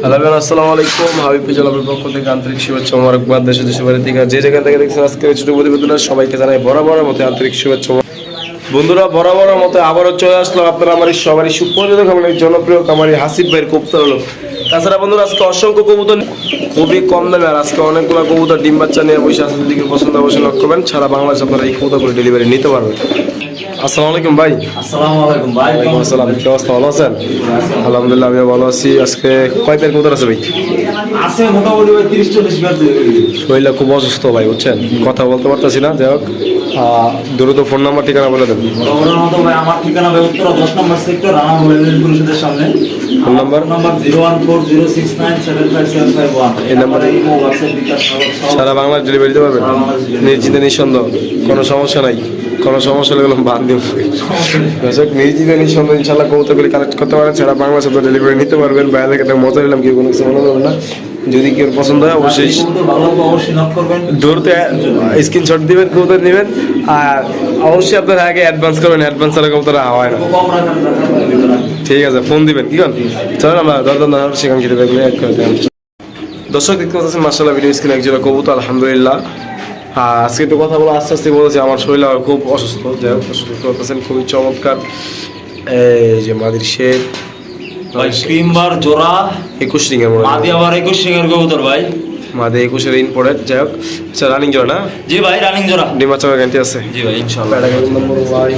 Hello আসসালামু আলাইকুম। হাবিব পক্ষ থেকে আন্তরিক শুভেচ্ছা দেশে দেশে যে যেখান থেকে দেখছেন আজকে প্রতিবেদনের সবাইকে জানাই বরাবর মতো আন্তরিক শুভেচ্ছা বন্ধুরা বরাবর মতো আবারও চলে আসলো আপনারা আমার সবারই সুপরিচিত জনপ্রিয় খামারি হাসিব ভাইয়ের হলো। তাছাড়া বন্ধুরা, আজকে অসংখ্য কবুতর খুবই কম দামে আর আজকে অনেকগুলো কবুতর ডিম বাচ্চা নিয়ে বসে আসলে দিকে পছন্দ অবশ্যই লক্ষ্য করবেন সারা বাংলাদেশ আপনারা এই কবুতরগুলো ডেলিভারি নিতে পারবেন। আসসালামু আলাইকুম ভাই। আসসালামু আলাইকুম ভাই ওয়ালাইকুম আসসালাম। কি অবস্থা ভালো আছেন? আলহামদুলিল্লাহ আমি ভালো আছি। আজকে কয় পেয়ার কবুতর আছে ভাই? আছে মোটামুটি ভাই তিরিশ চল্লিশ বার শরীরটা খুব অসুস্থ ভাই বুঝছেন কথা বলতে পারতেছি না যাই হোক দ্রুত ফোন নাম্বার ঠিকানা বলে দেন ভাই আমার ঠিকানা ভাই উত্তরা দশ নম্বর সেক্টর রানা মোবাইল পরিষদের সামনে phone number? Number zero one four zero six nine seven five seven five one এই নাম্বারে? ইমো হোয়াটসঅ্যাপ বিকাশ সব- সব- সারা বাংলার ডেলিভারি দিতে পারবেন। নিশ্চিন্তে নিঃসন্দেহ কোনো সমস্যা নাই কোনো সমস্যা হলে গেলাম বাদ দিব দর্শক নিশ্চিন্তে নিঃসন্দেহ ইনশাল্লাহ কৌতুকগুলি কালেক্ট করতে পারেন সারা বাংলাদেশে আপনার ডেলিভারি নিতে পারবেন। বাইরে থেকে মজা নিলাম, কেউ কোনো কিছু মনে না। যদি কেউ পছন্দ হয়, অবশ্যই দূরতে স্ক্রিনশট দিবেন কবুতর নেবেন। আর অবশ্যই আপনারা আগে অ্যাডভান্স করবেন অ্যাডভান্স ছাড়া কবুতর হয় না। ঠিক আছে ফোন দিবেন, কি কন চলেন, আমরা দরদাম দাম সেখান থেকে দর্শক, দেখতে পাচ্ছেন মার্শাল্লাহ ভিডিও স্ক্রিনে একজোড়া কবুতর, আলহামদুলিল্লাহ। আজকে একটু কথা বলে আস্তে আস্তে বলেছি আমার শরীর আবার খুব অসুস্থ। যাই হোক সুস্থ করতেছেন খুবই চমৎকার। এই যে মাদির শেখ ভাই ক্রিমবার জোড়া একুশ হয়। মাদি আবার একুশ সিংহের কবুতর ভাই। মাদি একুশের ইম্পোর্টেড যাই হোক। আচ্ছা রানিং জোড়া না? জি ভাই রানিং জোড়া। ডিমা চাপা গ্যারান্টি আছে। জি ভাই নম্বর ভাই।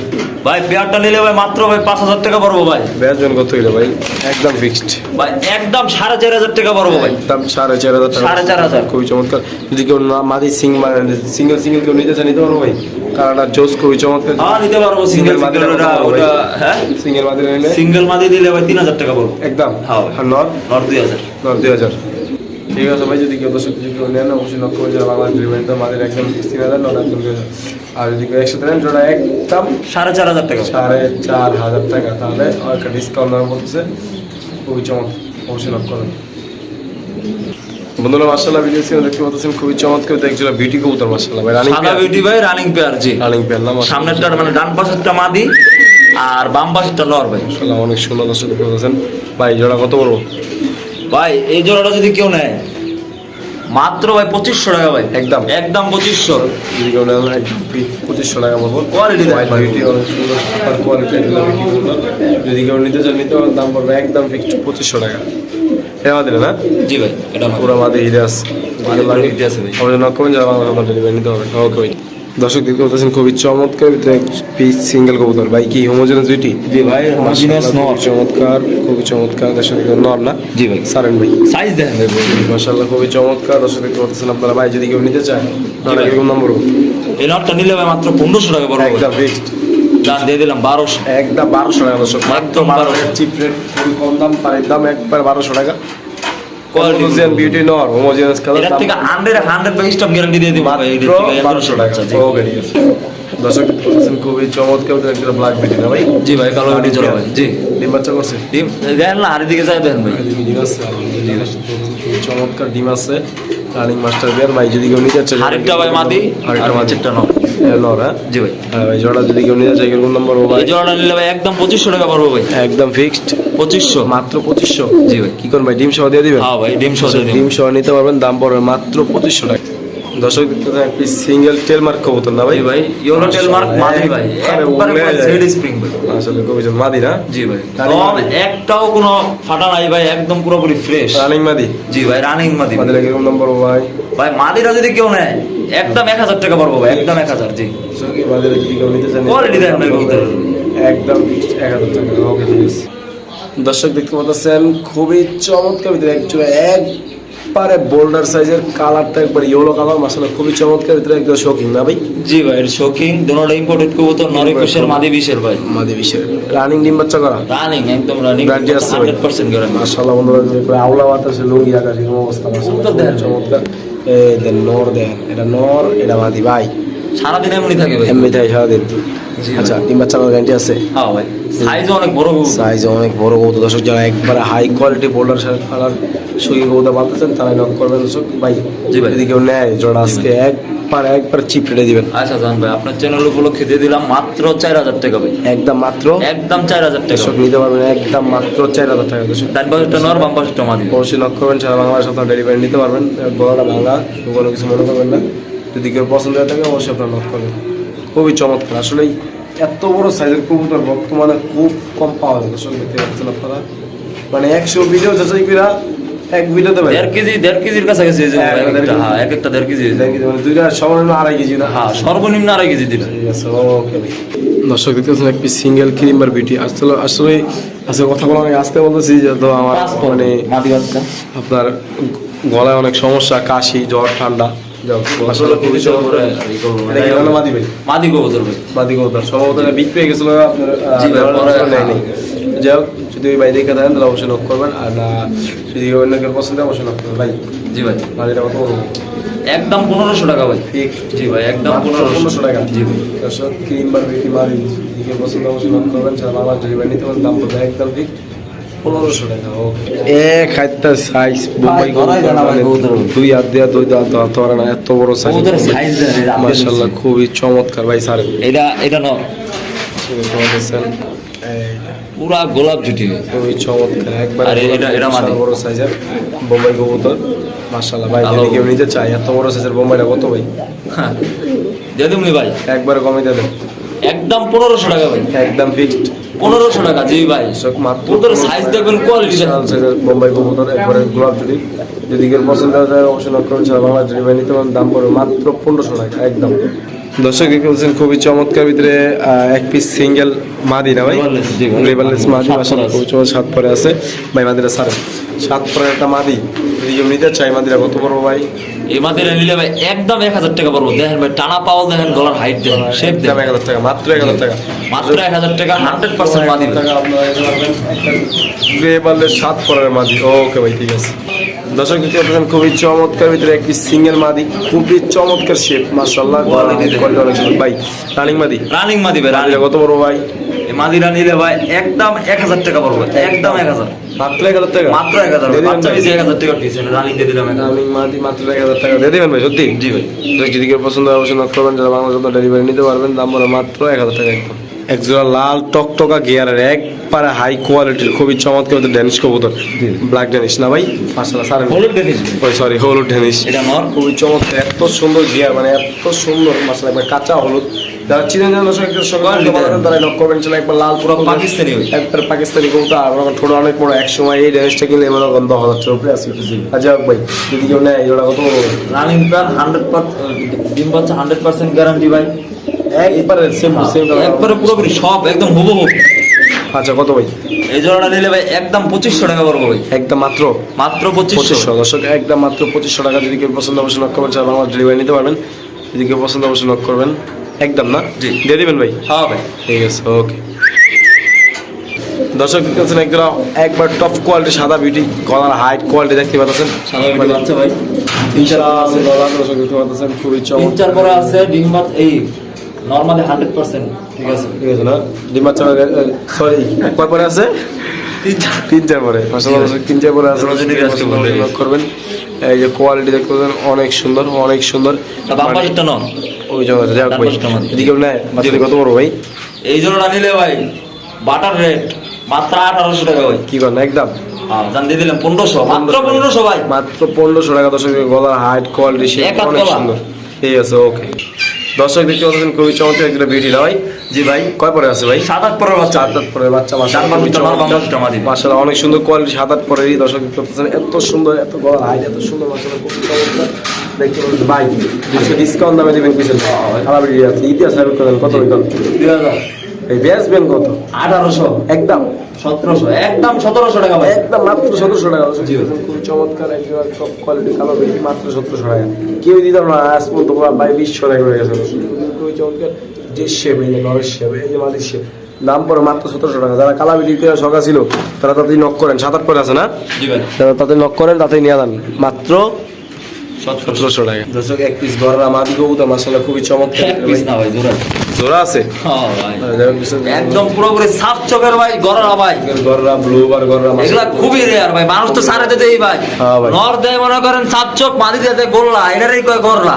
ভাই পেয়ারটা নিলে ভাই মাত্র ভাই পাঁচ হাজার টাকা পড়ব ভাই। ব্যাস জন কত হইল ভাই একদম ফিক্সড ভাই একদম সাড়ে চার হাজার টাকা পড়ব ভাই। একদম সাড়ে চার হাজার টাকা। সাড়ে চার হাজার। খুবই চমৎকার। যদি কেউ না মাদি সিং মানে সিঙ্গেল সিঙ্গেল কেউ নিতে চান নিতে পারব ভাই। কারণ জোস খুবই চমৎকার। হ্যাঁ নিতে পারব সিঙ্গেল মাদি ওটা ওটা হ্যাঁ? সিঙ্গেল মাদি নিলে? সিঙ্গেল মাদি দিলে ভাই তিন হাজার টাকা পড়ব। একদম। হ্যাঁ। নট নট দুই হাজার। নট দুই হাজার। আছে ভাই যদি কেউ দর্শক যদি কেউ নেন অবশ্যই লক্ষ্য করে যারা বাংলা ডেলিভারি তো মাদের একদম তিন হাজার একদম আর যদি কেউ একসাথে নেন জোড়া একদম সাড়ে চার হাজার টাকা। সাড়ে চার হাজার টাকা তাহলে একটা ডিসকাউন্ট দেওয়া বলতেছে। খুবই চমৎকার অবশ্যই লাভ করেন বন্ধুরা মার্শাল্লাহ ভিডিও সিনে দেখতে পাচ্ছেন খুবই চমৎকার। দেখছিল বিউটি কবুতর মার্শাল্লাহ ভাই রানিং সাদা বিউটি ভাই রানিং পেয়ার জি। রানিং পেয়ার না সামনেরটা মানে ডান পাশেরটা মাদি আর বাম পাশেরটা লর ভাই। অনেক সুন্দর দর্শক দেখতে পাচ্ছেন। ভাই জোড়া কত বলব ভাই এই জোড়াটা যদি কেউ নেয়। মাত্র ভাই পঁচিশশো টাকা ভাই। একদম। একদম পঁচিশশো। পঁচিশশো টাকা বলব। অনেক সুন্দর কোয়ালিটি যদি কেউ নিতে চান নিতে পারেন দাম পড়বে একদম ফিক্সড পঁচিশশো টাকা। এটা আমাদের না জি ভাই এটা পুরো আমাদের হিরে আছে। আমাদের নক করবেন যারা বাংলা নিতে হবে। ওকে ভাই। দর্শক দেখতে পাচ্ছেন খুবই চমৎকার। ভিতরে পিস সিঙ্গেল কবুতর। ভাই কি হোমোজেনাস দুইটি? জি ভাই মাশাআল্লাহ, নর। চমৎকার খুবই চমৎকার। দর্শক নর না? জি ভাই। সারেন ভাই। সাইজ দেখেন ভাই মাশাআল্লাহ খুবই চমৎকার। দর্শক দেখতে পাচ্ছেন আপনারা। ভাই যদি কেউ নিতে চায় এরকম নম্বর এই নটটা নিলে ভাই মাত্র পনেরোশো টাকা পড়বে একদম ফিক্সড দাম দিয়ে দিলাম বারোশো। একদম বারোশো টাকা দর্শক। মাত্র একদম বারো 1200 চিপ রেট খুবই কম দাম পানির দাম একবার বারোশো টাকা। হোমোজেন বিউটি নর হোমোজেনাস কালার এটা থেকে hundred hundred by stop guarantee দিয়ে দিব। ভাই মাত্র থেকে বারোশো টাকা জি। ওকে ঠিক আছে। দর্শক বলছেন খুবই চমৎকার একটা ব্ল্যাক বিউটি না ভাই? জি ভাই কালো বিউটি জোড়া ভাই জি। ডিম বাচ্চা করছে? ডিম দেখেন না আর দিকে যায় দেখেন ভাই। ডিম আছে। চমৎকার ডিম আছে। রানিং মাস্টার বিয়ার ভাই যদি কেউ নিতে চায় আরেকটা ভাই মাদি। আরেকটা আর মাদি। নিচেরটা নর নর হ্যাঁ জি ভাই। হ্যাঁ ভাই জোড়া যদি কেউ নিতে চায় কোন নম্বর ভাই? জোড়া নিলে ভাই একদম পঁচিশশো টাকা পড়ব ভাই। একদম ফিক্সড পঁচিশশো। মাত্র পঁচিশশো। জি ভাই। কি করেন ভাই ডিম সহ দিয়ে দিবেন? হ্যাঁ ভাই ডিম সহ ডিম সহ নিতে পারবেন দাম পড়বে মাত্র পঁচিশশো টাকা। দর্শক একটি সিঙ্গেল টেল মার্ক কবুতর না ভাই? ভাই ইয়েলো টেল মার্ক মাদি ভাই একবারে। জেড স্প্রিং ভাই। আসলে কবিজন মাদি না? জি ভাই। Running একটাও কোনো ফাটা নাই ভাই একদম পুরোপুরি ফ্রেশ রানিং মাদি? জি ভাই রানিং মাদি মাদি লাগে এরকম নম্বর ভাই? ভাই মাদিরা যদি কেউ নেয় একদম এক হাজার টাকা পড়ব ভাই একদম এক হাজার জি। সঙ্গে মাদি যদি কেউ নিতে চান কোয়ালিটি দেখেন ভাই। একদম ফিক্সড এক হাজার টাকা ওকে ঠিক আছে। দর্শক দেখতে পাচ্ছেন খুবই চমৎকার ভিতরে একচুয়ালি একবারে বোল্ডার সাইজের কালারটা একবার ইয়েলো কালার মাসালা খুবই চমৎকার ভিতরে একদম শৌখিন না ভাই? জি ভাই শৌখিন। দুটোটা ইম্পোর্টেড কবুতর নরে কুশের মাদি বিশের ভাই। মাদি বিশের রানিং ডিম বাচ্চা করা? রানিং একদম রানিং Guarantee আছে ভাই। হান্ড্রেড পার্সেন্ট গ্যারান্টি মাশাআল্লাহ বন্ধুরা যে করে আওলা বাতাসে লুঙ্গি আকাশে অবস্থা মাশাআল্লাহ। চমৎকার। এই দেন নর দেন। এটা নর এটা মাদি ভাই। সারাদিন এমনি থাকে ভাই। এমনি তাই সারাদিন। আচ্ছা ডিম বাচ্চা করার গ্যারান্টি আছে? হ্যাঁ ভাই। সাইজও অনেক বড়। সাইজ অনেক বড় কবুতর দর্শক যারা একবারে হাই কোয়ালিটি বোল্ডার কালার সুই কবুতর পাচ্ছেন তারা নক করবেন দর্শক। ভাই। যদি কেউ নেয় জোড়া আজকে এক পারে একবার চিপ রেটে দিবেন। আচ্ছা জান ভাই আপনার চ্যানেল উপলক্ষে দিয়ে দিলাম মাত্র চার হাজার টাকা ভাই। একদম মাত্র? একদম চার হাজার টাকা দর্শক নিতে পারবেন একদম মাত্র চার হাজার টাকা ডান পাশেরটা নর বাম পাশেরটা মাদি। অবশ্যই লক্ষ্য করবেন সারা বাংলাদেশ আপনার ডেলিভারি নিতে পারবেন। গলাটা ভাঙা কোনো কিছু মনে করবেন না। যদি কেউ পছন্দ হয়ে থাকে অবশ্যই আপনার লক্ষ্য করবেন। খুবই চমৎকার। আসলে এত বড় সাইজের কবুতর বর্তমানে খুব কম পাওয়া যায়। দর্শক দেখতে পাচ্ছেন আপনারা? মানে একশো ভিডিও যাচাই কিনা এক ভিডিওতে পারে দেড় কেজি দেড় কেজির কাছাকাছি এই যে হ্যাঁ, এক দেড় কেজি। হ্যাঁ দেড় কেজি মানে দুইটা সমান আড়াই কেজি না? হ্যাঁ সর্বনিম্ন আড়াই কেজি দিবে ঠিক আছে ওকে দর্শক দেখতে পাচ্ছেন একটি সিঙ্গেল ক্রিম্বার বিটি আসলে আসলে আজকে কথা বলা অনেক আসতে বলতেছি যে তো আমার মানে আপনার গলায় অনেক সমস্যা কাশি জ্বর ঠান্ডা। মাদি। সম্ভবত হয়ে গেছিল। যাই হোক, যদি ওই দেখে তাহলে অবশ্যই নক করবেন। আর না যদি অন্য কেউ পছন্দ অবশ্যই নক করবেন। ভাই জি ভাই। কত একদম পনেরোশো টাকা ভাই। জি ভাই একদম পনেরোশো। টাকা। জি ভাই। দর্শক ক্রিম্বার বিটি মাদি দিকে পছন্দ অবশ্যই নক করবেন। সারা বাংলা ডেলিভারি নিতে পারেন দাম একদম ঠিক। পনেরোশো টাকা এক সাইজ বোম্বাই। দুই হাত দুই দাঁত না এত বড় সাইজ মাশাআল্লাহ খুবই চমৎকার ভাই স্যার এটা এটা পুরা গোলাপ জুটি খুবই চমৎকার একবার এটা- এটা। বড় সাইজের বোম্বাই কবুতর। মাশাআল্লাহ ভাই। যদি কেউ নিতে চাই এত বড় সাইজের বোম্বাইটা কত ভাই? হ্যাঁ দিয়ে দিবনি ভাই। একবার কমে দেবেন একদম পনেরোশো টাকা ভাই। একদম ফিক্সড পনেরোশো টাকা জি ভাই। মাত্র সাইজ দেখবেন কোয়ালিটি বোম্বাই কবুতর একবারে গোলাপ জুড়ি যদি কেউ পছন্দ হয় অবশ্যই নক করুন সারা বাংলা ডেলিভারি নিতে পারেন দাম পড়বে মাত্র পনেরোশো টাকা একদম। দর্শক পাচ্ছেন খুবই চমৎকার ভিতরে এক পিস সিঙ্গেল মাদি না ভাই? ভাই। লেবারলেস মাদি সাত পরে খুবই চমৎকার সাত পরে আছে। ভাই মাদিরা সারে সাত পরে একটা মাদি যদি কেউ নিতে চাই মাদিরা কত পড়ব ভাই? এই মাদিরা নিলে ভাই একদম এক হাজার টাকা পড়ব। দেখেন ভাই টানা দেখেন গলার হাইট দেখেন শেপ একদম দেখেন। এক হাজার টাকা মাত্র এক হাজার টাকা। মাত্র এক হাজার টাকা হান্ড্রেড পার্সেন্ট মাদি। ভাই। সাত পরের মাদি। ওকে ঠিক আছে। দর্শক দেখতে পাচ্ছেন খুবই চমৎকার ভিতরে একটি সিঙ্গেল মাদি খুবই চমৎকার শেপ। কোয়ালিটি ভাই রানিং মাদি? রানিং মাদি ভাই কত বড় ভাই? মাদিরা নিলে ভাই একদম এক হাজার টাকা পড়বে একদম এক হাজার। মাত্র এক হাজার টাকা? মাত্র এক হাজার বাচ্চা ভাই? এক হাজার টাকা পিছিয়ে রানিং দিয়ে দিলাম রানিং মাদি মাত্র এক হাজার টাকা। দিয়ে দেবেন ভাই সত্যি? জি ভাই। যদি কেউ পছন্দ হয় অবশ্যই নক করবেন যারা বাংলা জন্য ডেলিভারি নিতে পারবেন দাম বলে মাত্র এক হাজার টাকা একদম। এক জোড়া লাল টকটকা গিয়ারের একবারে হাই কোয়ালিটির খুবই চমৎকার ড্যানিশ কবুতর। ব্ল্যাক ড্যানিশ না ভাই? হলুদ ওই সরি হলুদ ড্যানিশ এটা নর। খুবই চমৎকার এত সুন্দর গিয়ার মানে এত সুন্দর মশলা একবার কাঁচা হলুদ। যারা চিনেন জানো দর্শক একটু সঙ্গে Quality তারা লক করবেন ছিল একবার লাল পুরো পাকিস্তানি। একবার পাকিস্তানি ঠোঁট অনেক বড়। এক সময় এই কিনলে উপরে আসবে ভাই যদি কেউ নেয় কত রানিং হান্ড্রেড ডিম বাচ্চা হান্ড্রেড পার্সেন্ট গ্যারান্টি ভাই। একবারে সেম সেম একবারে পুরোপুরি সব একদম হুবহু। আচ্ছা কত ভাই? এই জোড়াটা নিলে ভাই একদম পঁচিশশো টাকা পড়ব ভাই। একদম মাত্র? মাত্র পঁচিশশো। দর্শক একদম মাত্র পঁচিশশো টাকা যদি কেউ পছন্দ অবশ্যই লক্ষ্য করবেন। বাংলা ডেলিভারি নিতে পারবেন। যদি কেউ পছন্দ অবশ্যই নক করবেন। একদম না? জি। দিয়ে দিবেন ভাই? হ্যাঁ ভাই। ঠিক আছে ওকে দর্শক দেখতে পাচ্ছেন একদম একবার টপ কোয়ালিটি সাদা বিউটি গলার হাইট কোয়ালিটি দেখতে পাচ্ছেন। সাদা বিটি বাচ্চা ভাই। চার পরা দর্শক দেখতে পাচ্ছেন খুবই চমৎকার। চার পরা আছে ডিম এই নর্মালি হান্ড্রেড পার্সেন্ট ঠিক আছে। ঠিক আছে না? সরি কয় পরে আছে? তিন চার। পরে। মাসাল্লাহ তিন চার পরে আছে করবেন। এই যে কোয়ালিটি দেখতে পাচ্ছেন অনেক সুন্দর অনেক সুন্দর। নন ওই জন্য যাক ভাই। কত বড় এই নিলে ভাই বাটার রেট মাত্র আঠারোশো টাকা ভাই। কি করেন একদম? হ্যাঁ জান দিয়ে দিলাম পনেরোশো মাত্র পনেরোশো ভাই। মাত্র পনেরোশো টাকা গলার হাইট কোয়ালিটি অনেক সুন্দর। ঠিক আছে ওকে দর্শক দেখতে পাচ্ছেন খুবই চমৎকার একটা বিউটি ভাই। জি ভাই কয় পরে আছে ভাই? সাত আট পরের বাচ্চা। দাঁত পরে বাচ্চা অনেক সুন্দর কোয়ালিটি সাত আট পরেরই দর্শক দেখতে পাচ্ছেন এত সুন্দর এত গলার হাইট এত সুন্দর চমৎকার। দেখতে পাচ্ছেন ভাই কিছু ডিসকাউন্ট দামে দিবেন কিছু খারাপ আছে ইতিহাস কত বিকল্প দুই হাজার। এই বেচবেন কত? আঠারোশো। একদম। সতেরোশো। একদম সতেরোশো টাকা একদম মাত্র সতেরোশো টাকা। জি চমৎকার একজন সব কোয়ালিটি কালো বেশি মাত্র সতেরোশো টাকা। কেউ দিতাম না আজ পর্যন্ত পুরো ভাই বিশশো টাকা হয়ে গেছে। খুবই চমৎকার যে শেপ এই যে নরের শেপ এই যে শেপ দাম পড়ে মাত্র সতেরোশো টাকা। যারা কালা বিক্রি করার শখা ছিল তারা তাড়াতাড়ি নক করেন। সাত আট পরে আছে না? জি ভাই। যারা তাড়াতাড়ি নক করেন তাড়াতাড়ি নিয়ে যান। মাত্র সতেরোশো টাকা। দর্শক এক পিস গড়রা মাদি কবুতর মাসাল্লাহ খুবই চমৎকার। জোড়া আছে? ভাই একদম পুরোপুরি সাফ চোখের ভাই গররা ভাই। গররা ব্লু বার গররা এগুলা খুবই রেয়ার ভাই মানুষ তো সারাতে দেই ভাই। হ্যাঁ নর দেয় মনে করেন সাত চোখ দিয়ে গোল্লা এটারই কয় গররা।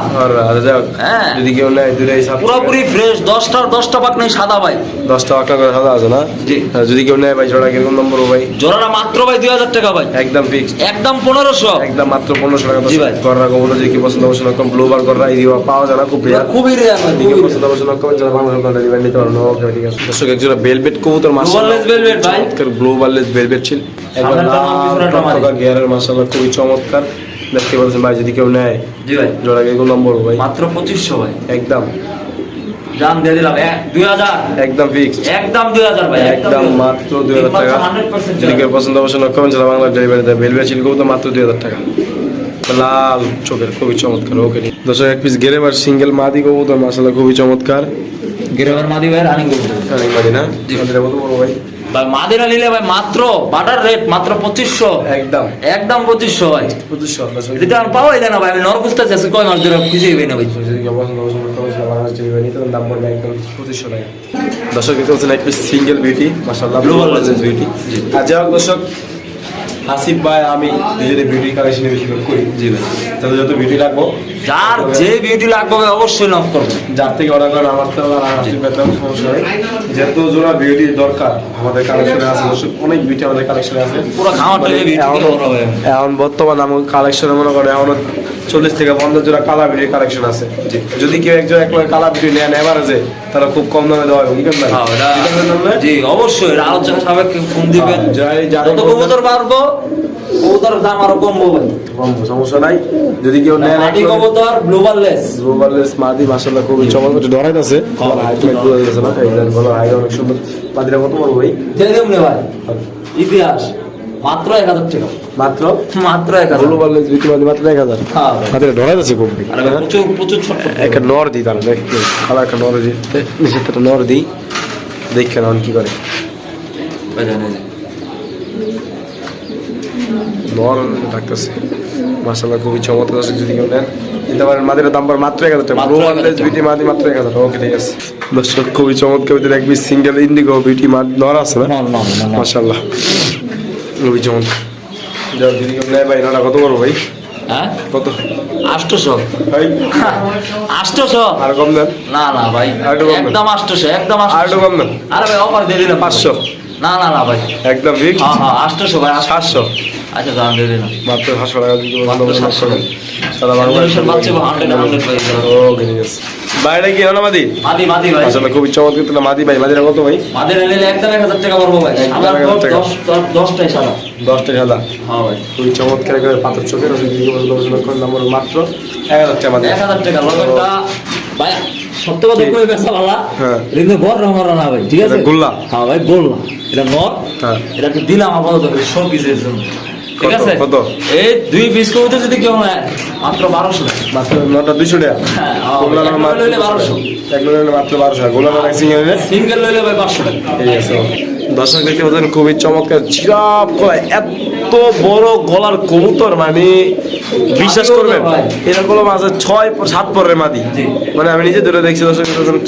আচ্ছা হ্যাঁ। যদি কেউ নেয় সাত পুরোপুরি ফ্রেশ দশটার দশটা পাক নেই সাদা ভাই। দশটা আঁকা করে সাদা আছে না? জি। যদি কেউ নেয় ভাই জোড়া কীরকম নম্বর ভাই? জোড়াটা মাত্র ভাই দুই হাজার টাকা ভাই। একদম ফিক্সড একদম পনেরোশো। একদম মাত্র পনেরোশো টাকা জি ভাই। গররা কবুতর যে কি পছন্দ পছন্দ কম ব্লু বার গররা এই দিবা পাওয়া যায় না খুব রেয়ার খুবই রেয়ার ভাই পছন্দ কম যারা বাংলা ডেলিভারি নিতে পারো ওকে ঠিক আছে দর্শক একজোড়া বেলভেট কবুতর Blueberries velvet ভাই। চমৎকার গ্লোবালেস বেলভেট ছিল। একবার সামনেরটা মার, পিছনেরটা মারি। গিয়ারের মাশাআল্লাহ খুবই চমৎকার। দেখতে পাচ্ছেন ভাই যদি কেউ নেয় জি ভাই। জোড়া মাত্র পঁচিশশো ভাই। একদম। দাম দিয়ে দিলাম দুই হাজার। একদম ফিক্সড একদম দুই হাজার ভাই একদম মাত্র দুই হাজার টাকা। যদি কেউ পছন্দ পছন্দ করেন যারা বাংলা ডেলিভারি দেয়। বেলভেট ছিল কবুতর মাত্র দুই হাজার টাকা। লাল চোখের খুবই চমৎকার। ওকে দর্শক এক পিস গেরেবার সিঙ্গেল মাদি কবুতর মাশাআল্লাহ খুবই চমৎকার। গিরামের মাদি ভাই রানিং অনেক মাদি না? কত বড় ভাই। ভাই মাদিনা নিলে ভাই মাত্র বাটার রেট মাত্র পঁচিশশো। একদম। একদম পঁচিশশো ভাই। পঁচিশশো পাওয়াই যায় না ভাই আমি কয় মাস ধরে খুঁজে পাই না ভাই। দর্শক দেখতে পাচ্ছেন এক piece single beauty blue beauty আর যাই হোক দর্শক হাসিব ভাই আমি নিজেদের বিউটি কালেকশনে বেশি করি। জি ভাই। যত বিউটি রাখব যার যে বিউটি লাগবে অবশ্যই নক করবে। যার থেকে অর্ডার করেন আমার তো আর পেতাম সমস্যা নেই। যেহেতু জোড়া বিউটি দরকার আমাদের কালেকশনে আছে অনেক বিউটি আমাদের কালেকশনে আছে। পুরো খামার থেকে বিউটি এখনো- করা হবে। এখন বর্তমান আমার কালেকশনে মনে করে এখনও চল্লিশ থেকে পঞ্চাশ জোড়া কালা বিড়ির কালেকশন আছে। যদি কেউ একজন একবার কালা বিড়ি নেন এভারেজে তারা খুব কম দামে দেওয়া হবে বুঝলেন ভাই হ্যাঁ? জি অবশ্যই আলোচনা সাপেক্ষে ফোন দিবেন। হ্যাঁ, যাই- যাই যত কবুতর পারব কবুতর দাম আরও কমবো ভাই। কম সমস্যা নাই। যদি কেউ নেন মাটি কবুতর গ্লোবাল লেস গ্লোবালেস মাদি মাশাআল্লাহ খুবই চমৎকার। আছে। হ্যাঁ, মাইট না? এই দেন বলো অনেক সুন্দর। মাদিরা কত বড় ভাই? ভাই। ইতিহাস। মাত্র এক হাজার টাকা। মাত্র? মাত্র এক হাজার। বিক্রি মাত্র এক হাজার। হ্যাঁ মাদিরা আছে খুব। প্রচুর প্রচুর ছোট ছোট। একটা নর দিই তারা দেখ খালা একটা নর দিই। নিচে একটা নর দিই। দেখে কি করে। যে। নর ডাকতেছে। মাসাল্লাহ খুবই চমৎকার যদি কেউ নেন। মাদির দাম পড়ে মাত্র এক হাজার টাকা। মাত্র ব্রো 1000 টাকা। বিউটি মাদি মাত্র এক হাজার ওকে ঠিক আছে। দর্শক খুবই চমৎকার ভিতরে এক পিস সিঙ্গেল ইন্ডিগো বিউটি মাদ নর আছে না? না, না, না, না। মাসাল্লাহ খুবই চমৎকার। যাও যদি কেউ নেয় ভাই নাটা কত বড় ভাই? হ্যাঁ? কত? আষ্টশো আর কম দেন। না না ভাই। আর। একদম আষ্টশো একদম আর আষ্টশো কম দেন। আরে ভাই অফার দিয়ে দিলাম। পাঁচশো। না না না ভাই। একদম ফিক্স হ্যাঁ হ্যাঁ আষ্টশো ভাই সাতশো? আচ্ছা দাম দিয়ে দিলাম মাত্র সাতশো টাকা দিতে 700 টাকা। সারা বাংলা ইন্দোনেশিয়ার বাচ্চা 100 100 ভাই। ওকে ঠিক আছে। বাইরে কি না মাদি? মাদি মাদি ভাই। আসলে খুবই চমৎকার তো না মাদি ভাই। মাদিরা কত ভাই? মাদি নিলে একদম এক হাজার টাকা পড়ব ভাই। আমার। দশ দশ- দশটাই সাদা। দশটা সাদা? হ্যাঁ ভাই। খুবই চমৎকার করে পাথর চোখের আছে যদি কেউ গবেষণা মাত্র? এক হাজার টাকা এক হাজার টাকা লগনটা ভাই সত্য কথা কই বেচা ভালা হ্যাঁ। কিন্তু বড় রঙের না ভাই ঠিক আছে? গোল্লা? হ্যাঁ ভাই গোল্লা। এটা নর হ্যাঁ। এটা একটু দিলাম আপাতত সব পিসের জন্য। ঠিক আছে? কত? এই দুই পিস কবিতা যদি কেউ নেয় মাত্র বারোশো মাত্র নটা দুইশো টাকা? হ্যাঁ, মাত্র 1200 এক লইলে মাত্র বারোশো গোলা নর সিঙ্গেল সিঙ্গেল লইলে ভাই পাঁচশো টাকা। ঠিক আছে দর্শক দেখতে পাচ্ছেন খুবই চমৎকার। চিরাপ গলা এত বড় গলার কবুতর মানে বিশ্বাস করবেন। এরকম মাঝে ছয় সাত পরের মাদি। মানে আমি নিজে ধরে দেখছি দর্শক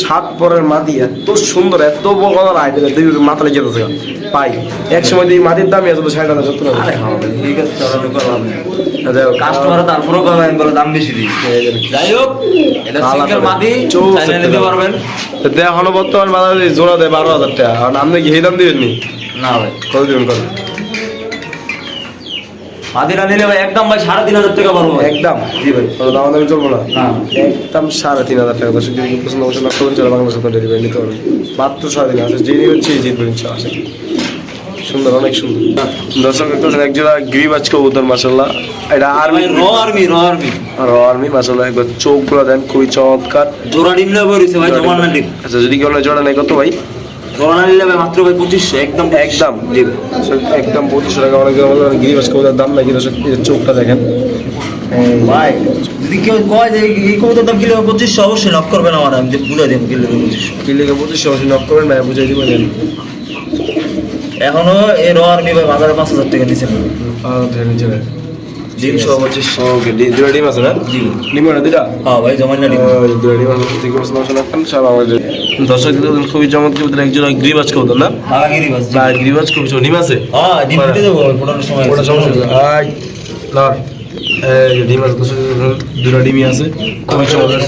সাত পরের মাদি এত সুন্দর এত বড় গলার আইডে মাথা লেগে যাচ্ছে পাই। এক সময় দিয়ে মাটির দামই আছে তো ষাট হাজার সত্তর হ্যাঁ হোক, কাস্টমার তারপরেও দাম বেশি দিই। যাই হোক এটা সিঙ্গেল মাদি চৌষট্টি চাইলে পারবেন। বর্তমান বাজারে জোড়া দেয় বারো হাজার টাকা। আর আপনি কি এই দাম দিবেন নি না ভাই। কত দিবেন কত নিলে ভাই একদম ভাই সাড়ে তিন হাজার টাকা পারব একদম? জি ভাই। কোনো দাম দামি চলবো না? না। একদম সাড়ে তিন হাজার টাকা। দর্শক যদি পছন্দ পছন্দ করবেন চলো বাংলাদেশ আপনার ডেলিভারি নিতে পারবেন। মাত্র সাড়ে তিন হাজার। যে নিবেন সেই জিতবেন ইনশাআল্লাহ। সুন্দর অনেক সুন্দর। দর্শক গিরিবাজ কবুতর মাসাল্লাহ এটা আর্মি র আর্মি র আর্মি আর আর্মি মাসাল্লাহ একবার চোখগুলো দেন খুবই চমৎকার। জোড়া ডিম নেবে ভাই জমান না আচ্ছা যদি কেউ জোড়া নেই কত ভাই? না নিলে ভাই মাত্র ভাই পঁচিশশো একদম একদম একদম পঁচিশশো টাকা অনেক গিরিবাজ কবুতর দাম নাকি দর্শক চোখটা দেখেন। ভাই যদি কেউ কয় যে এই কবুতর দাম কিলো পঁচিশশো অবশ্যই নক করবেন আমার আমি বুঝাই দেবো কিলো পঁচিশশো। কিলিকে পঁচিশশো অবশ্যই নক করবেন ভাই বুঝাই দিবেন। এখনও এই র আর্মি ভাই বাজারে পাঁচ হাজার টাকা নিচে নিচে নেন। তিনশো পঁচিশশো। ওকে দুটো ডিম আছে না? ডিম আছে দুটা হ্যাঁ ভাই জমান না ডিম দুটো ডিম আছে ঠিক আছে সব আমাদের। দর্শক খুবই চমৎকার কবুতর একজন গ্রিবাজ কবুতর না? গ্রিবাজ খুব ডিম আছে হ্যাঁ ডিম দিতে দেবো ফোটানোর সময় ওটা সমস্যা আই, না, ডিম আছে দুটো ডিমই আছে। খুবই চমৎকার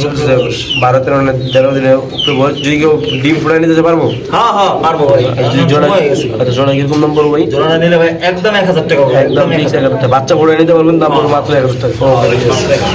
বারো তেরো না তেরো দিনের উপরে বয়স। যদি কেউ ডিম ফুটাই নিতে পারব? হ্যাঁ হ্যাঁ পারব ভাই। জোড়া হয়ে। আচ্ছা জোড়া কীরকম দাম পড়ব ভাই? জোড়াটা নিলে ভাই একদম এক হাজার টাকা একদম এক হাজার টাকা। বাচ্চা ফুটাই নিতে পারবেন দাম পড়বে মাত্র এক হাজার টাকা টাকা।